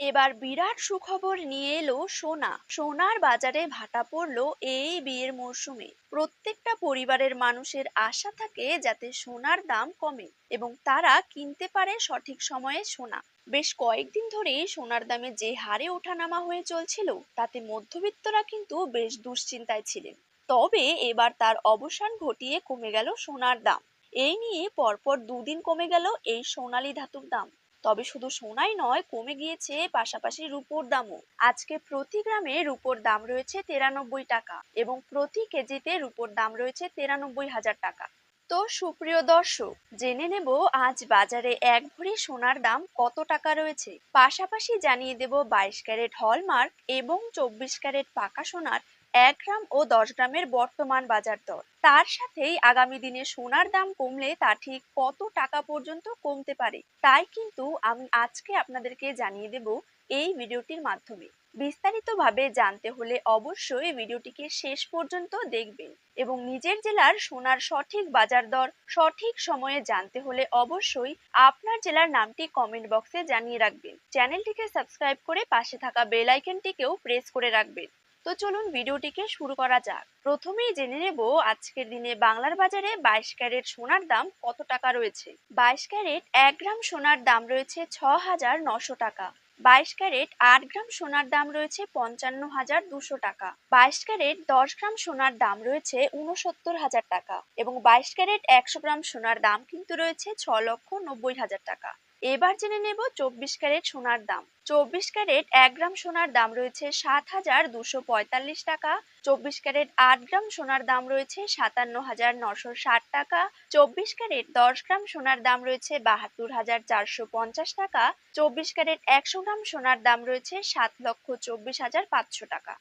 এবার বিরাট সুখবর নিয়ে এলো সোনা। সোনার বাজারে ভাটা পড়ল এই বিয়ের মরশুমে প্রত্যেকটা পরিবারের মানুষের আশা থাকে যাতে সোনার দাম কমে এবং তারা কিনতে পারে সঠিক সময়ে সোনা। বেশ কয়েকদিন ধরেই সোনার দামে যে হারে ওঠানামা হয়ে চলছিল, তাতে মধ্যবিত্তরা কিন্তু বেশ দুশ্চিন্তায় ছিলেন। তবে এবার তার অবসান ঘটিয়ে কমে গেল সোনার দাম। এই নিয়ে পরপর দুদিন কমে গেল এই সোনালী ধাতুর দাম। তবে শুধু সোনাই নয়, কমে গিয়েছে পাশাপাশি রুপোর দামও। আজকে প্রতি গ্রামে রুপোর দাম রয়েছে তিরানব্বই টাকা এবং প্রতি কেজিতে রুপোর দাম রয়েছে তিরানব্বই হাজার টাকা। তো সুপ্রিয় দর্শক, জেনে নেব আজ বাজারে এক ভরি সোনার দাম কত টাকা রয়েছে। পাশাপাশি জানিয়ে দেব বাইশ ক্যারেট হলমার্ক এবং চব্বিশ ক্যারেট পাকা সোনার এক গ্রাম ও দশ গ্রামের বর্তমান বাজার দর। তার সাথেই আগামী দিনে সোনার দাম কমলে তা ঠিক কত টাকা পর্যন্ত কমতে পারে, তাই কিন্তু আমি আজকে আপনাদেরকে জানিয়ে দেব এই ভিডিওটির মাধ্যমে। বিস্তারিতভাবে জানতে হলে অবশ্যই ভিডিওটিকে শেষ পর্যন্ত দেখবেন এবং নিজের জেলার সোনার সঠিক বাজার দর সঠিক সময়ে জানতে হলে অবশ্যই আপনার জেলার নামটি কমেন্ট বক্সে জানিয়ে রাখবেন। চ্যানেলটিকে সাবস্ক্রাইব করে পাশে থাকা বেল আইকনটিকেও প্রেস করে রাখবেন। তো চলুন ভিডিওটিকে শুরু করা যাক। প্রথমেই জেনে নেব আজকের দিনে বাংলার বাজারে বাইশ ক্যারেট সোনার দাম কত টাকা রয়েছে? বাইশ ক্যারেট এক গ্রাম সোনার দাম রয়েছে ছ হাজার নশো টাকা। বাইশ ক্যারেট আট গ্রাম সোনার দাম রয়েছে পঞ্চান্ন হাজার দুশো টাকা। বাইশ ক্যারেট দশ গ্রাম সোনার দাম রয়েছে উনসত্তর হাজার টাকা এবং বাইশ ক্যারেট একশো গ্রাম সোনার দাম কিন্তু রয়েছে ছ লক্ষ নব্বই হাজার টাকা। এবার জেনে নেব চব্বিশ ক্যারেট সোনার দাম। চব্বিশ ক্যারেট এক গ্রাম সোনার দাম রয়েছে সাত হাজার দুশো পঁয়তাল্লিশ টাকা। চব্বিশ ক্যারেট আট গ্রাম সোনার দাম রয়েছে সাতান্ন হাজার নশো ষাট টাকা। চব্বিশ ক্যারেট দশ গ্রাম সোনার দাম রয়েছে বাহাত্তর হাজার চারশো পঞ্চাশ টাকা। চব্বিশ ক্যারেট একশো গ্রাম সোনার দাম রয়েছে সাত লক্ষ চব্বিশ হাজার পাঁচশো টাকা।